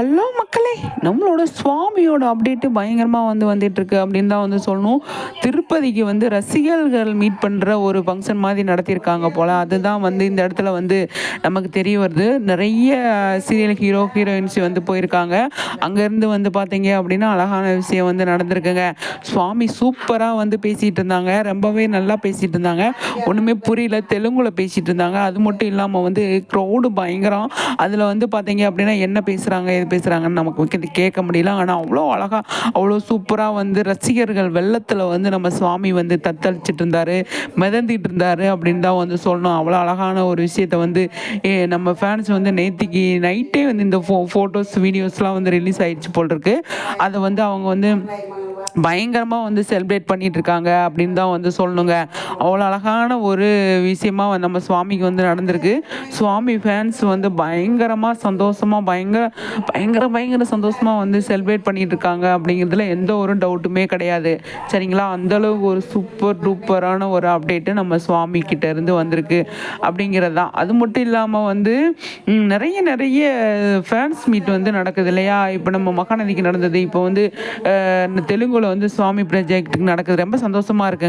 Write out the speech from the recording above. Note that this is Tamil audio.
ஹலோ மக்களே நம்மளோட சுவாமியோட அப்டேட்டு பயங்கரமாக வந்து வந்துட்டுருக்கு அப்படின்னு தான் வந்து சொல்லணும். திருப்பதிக்கு வந்து ரசிகர்கள் மீட் பண்ணுற ஒரு ஃபங்க்ஷன் மாதிரி நடத்தியிருக்காங்க போல். அதுதான் வந்து இந்த இடத்துல வந்து நமக்கு தெரிய வருது. நிறைய சீரியல் ஹீரோ ஹீரோயின்ஸ் வந்து போயிருக்காங்க. அங்கேருந்து வந்து பார்த்தீங்க அப்படின்னா அழகான விஷயம் வந்து நடந்திருக்குங்க. சுவாமி சூப்பராக வந்து பேசிகிட்டு இருந்தாங்க. ரொம்பவே நல்லா பேசிகிட்டு இருந்தாங்க. ஒன்றுமே புரியல. தெலுங்குல பேசிகிட்டு இருந்தாங்க. அது மட்டும் இல்லாமல் வந்து க்ரௌடு பயங்கரம். அதில் வந்து பார்த்தீங்க அப்படின்னா என்ன பேசுகிறாங்க பேசுகிறாங்கன்னு நமக்கு கேட்க முடியல. ஆனால் அவ்வளோ அழகாக அவ்வளோ சூப்பராக வந்து ரசிகர்கள் வெள்ளத்தில் வந்து நம்ம சுவாமி வந்து தத்தளிச்சிட்டு இருந்தார் மிதந்துட்டு இருந்தார் அப்படின்னு தான் வந்து சொல்லணும். அவ்வளோ அழகான ஒரு விஷயத்த வந்து ஏ, நம்ம ஃபேன்ஸ் வந்து நேத்திக்கு நைட்டே வந்து இந்த ஃபோ ஃபோட்டோஸ் வீடியோஸ்லாம் வந்து ரிலீஸ் ஆகிடுச்சு போல் இருக்கு. அதை வந்து அவங்க வந்து பயங்கரமாக வந்து செலிப்ரேட் பண்ணிகிட்ருக்காங்க இருக்காங்க அப்படின்னு தான் வந்து சொல்லணுங்க. அவ்வளோ அழகான ஒரு விஷயமாக நம்ம சுவாமிக்கு வந்து நடந்திருக்கு. சுவாமி ஃபேன்ஸ் வந்து பயங்கரமாக சந்தோஷமாக பயங்கர பயங்கர பயங்கர சந்தோஷமாக வந்து செலிப்ரேட் பண்ணிகிட்ருக்காங்க இருக்காங்க அப்படிங்கிறதுல எந்த ஒரு டவுட்டுமே கிடையாது. சரிங்களா? அந்தளவுக்கு ஒரு சூப்பர் டூப்பரான ஒரு அப்டேட்டு நம்ம சுவாமி கிட்டேருந்து வந்திருக்கு அப்படிங்கிறது தான். அது மட்டும் இல்லாமல் வந்து நிறைய நிறைய ஃபேன்ஸ் மீட் வந்து நடக்குது இல்லையா? இப்போ நம்ம மகாநதிக்கு நடந்தது. இப்போ வந்து தெலுங்கு தெலுங்குல வந்து சுவாமி ப்ராஜெக்ட்டுக்கு நடக்குது. ரொம்ப சந்தோஷமா இருக்குங்க.